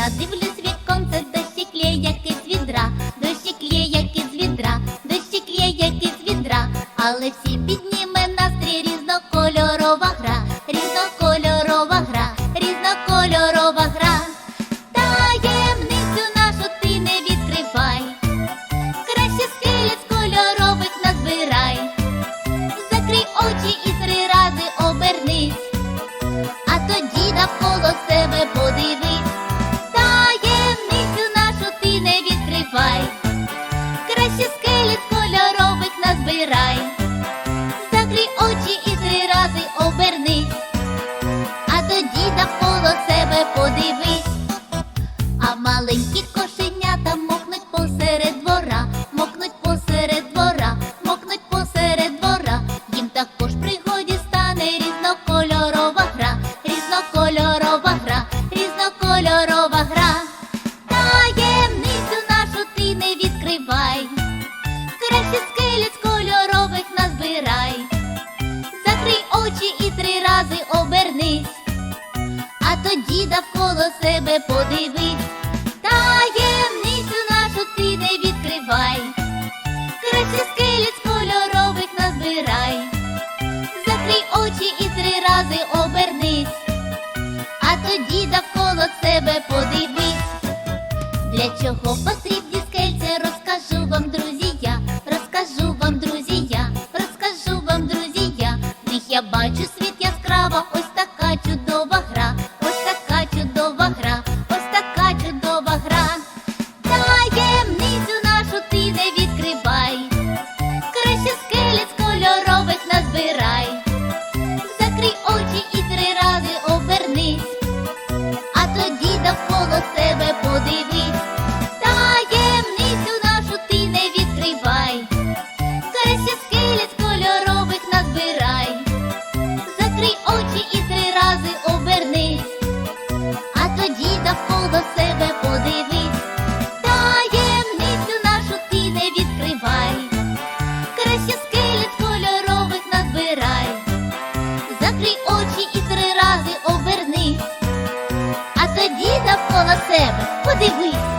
Я дивлюсь віконце, дощик лє, як із відра, дощик лє, як із відра, дощик лє, як із відра, але всі бідні. давай, краще скелет кольорових назбирай. двічі і три рази обернись, а тоді навколо себе подивись, таємницю нашу ти не відкривай, краще скелець кольорових назбирай, закрий очі і три рази обернись, а тоді навколо себе подивись, для чого навколо себе подивись, таємницю нашу ти не відкривай, краще скелет кольорових надбирай, закрий очі і три рази обернись, а тоді навколо себе подивись.